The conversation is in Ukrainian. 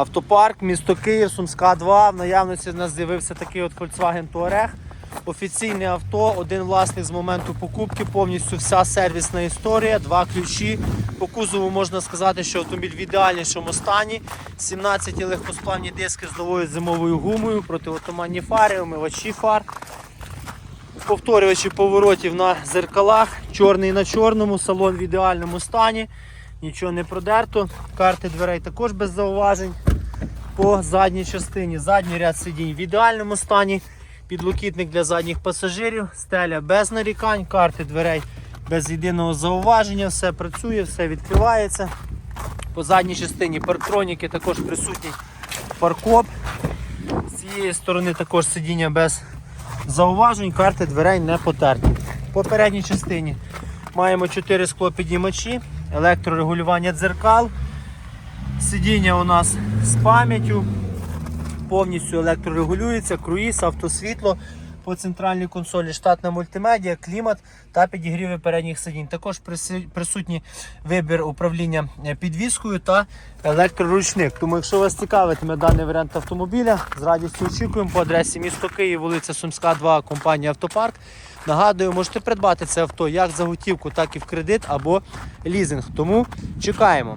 Автопарк, місто Київ, Сумська 2. В наявності в нас з'явився такий от Volkswagen Touareg. Офіційне авто, один власник з моменту покупки, повністю вся сервісна історія, два ключі. По кузову можна сказати, що автомобіль в ідеальнішому стані. 17 легкосплавні диски з новою зимовою гумою, протиотуманні фари, омивачі фар. Повторювачі поворотів на зеркалах, чорний на чорному, салон в ідеальному стані, нічого не продерто. Карти дверей також без зауважень. По задній частині задній ряд сидінь в ідеальному стані. Підлокітник для задніх пасажирів, стеля без нарікань, карти дверей без єдиного зауваження, все працює, все відкривається. По задній частині парктроніки також присутній паркоп. З цієї сторони також сидіння без зауважень, карти дверей не потерті. По передній частині маємо 4 склопіднімачі, електрорегулювання дзеркал. Сидіння у нас з пам'яттю, повністю електрорегулюється, круїз, автосвітло. По центральній консолі штатна мультимедіа, клімат та підігріви передніх сидінь. Також присутній вибір управління е, підвіскою та електроручник. Тому, якщо вас цікавитиме даний варіант автомобіля, з радістю очікуємо по адресі місто Київ, вулиця Сумська, 2, компанія Автопарк. Нагадую, можете придбати це авто як за готівку, так і в кредит або лізинг. Тому чекаємо.